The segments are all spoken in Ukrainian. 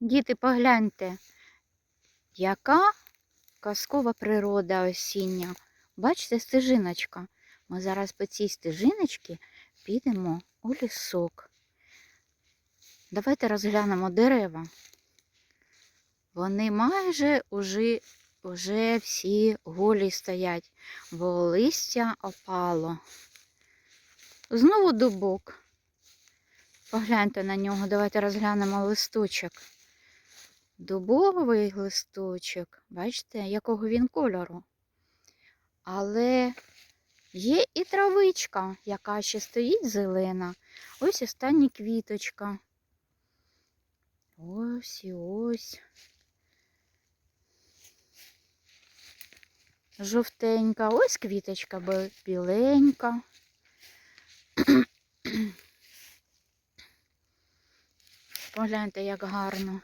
Діти, погляньте, яка казкова природа осіння. Бачите, стежиночка. Ми зараз по цій стежиночці підемо у лісок. Давайте розглянемо дерева. Вони майже уже, уже всі голі стоять, бо листя опало. Знову дубок. Погляньте на нього, давайте розглянемо листочок. Дубовий листочок, бачите, якого він кольору. Але є і травичка, яка ще стоїть зелена. Ось остання квіточка. Ось і ось. Жовтенька, ось квіточка біленька. Погляньте, як гарно.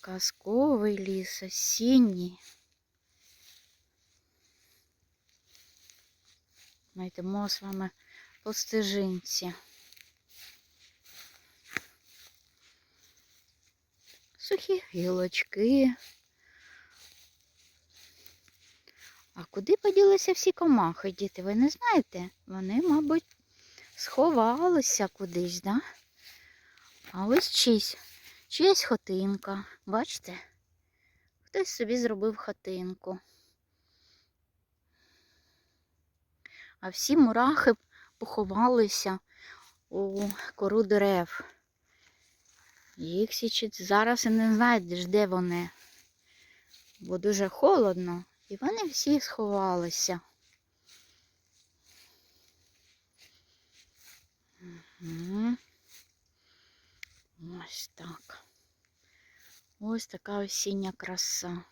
Казковий ліс осінній. Ми йдемо з вами по стежинці. Сухі гілочки. А куди поділися всі комахи, діти? Ви не знаєте? Вони, мабуть, сховалися кудись, да? А ось чийсь, чиясь хатинка. Бачите? Хтось собі зробив хатинку. А всі мурахи поховалися у кору дерев. Їх січить зараз і не знають, де вони. Бо дуже холодно, і вони всі сховалися. Мгм. Ось так. Ось така осіння краса.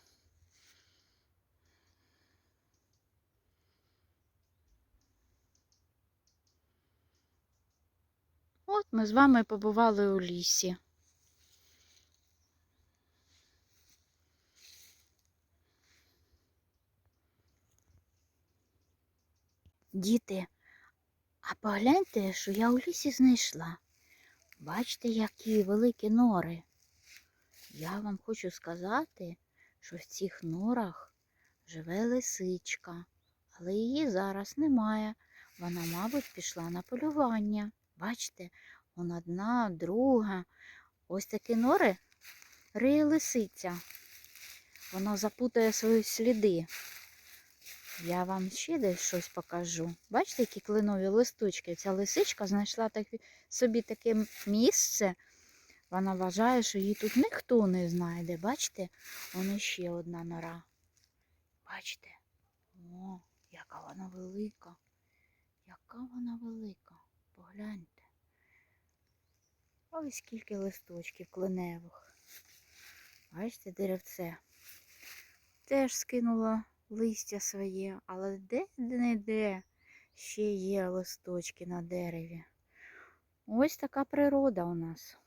От ми з вами побували у лісі. Діти, а погляньте, що я у лісі знайшла. Бачите, які великі нори. Я вам хочу сказати, що в цих норах живе лисичка, але її зараз немає. Вона, мабуть, пішла на полювання. Бачите, он одна, друга. Ось такі нори риє лисиця. Воно запутає свої сліди. Я вам ще десь щось покажу. Бачите, які кленові листочки? Ця лисичка знайшла так, собі таке місце. Вона вважає, що її тут ніхто не знайде. Бачите, вон ще одна нора. Бачите? О, яка вона велика. Яка вона велика. Погляньте. Ось скільки листочків кленевих. Бачите, деревце. Теж скинула листя своє, але де-не-де ще є листочки на дереві. Ось така природа у нас.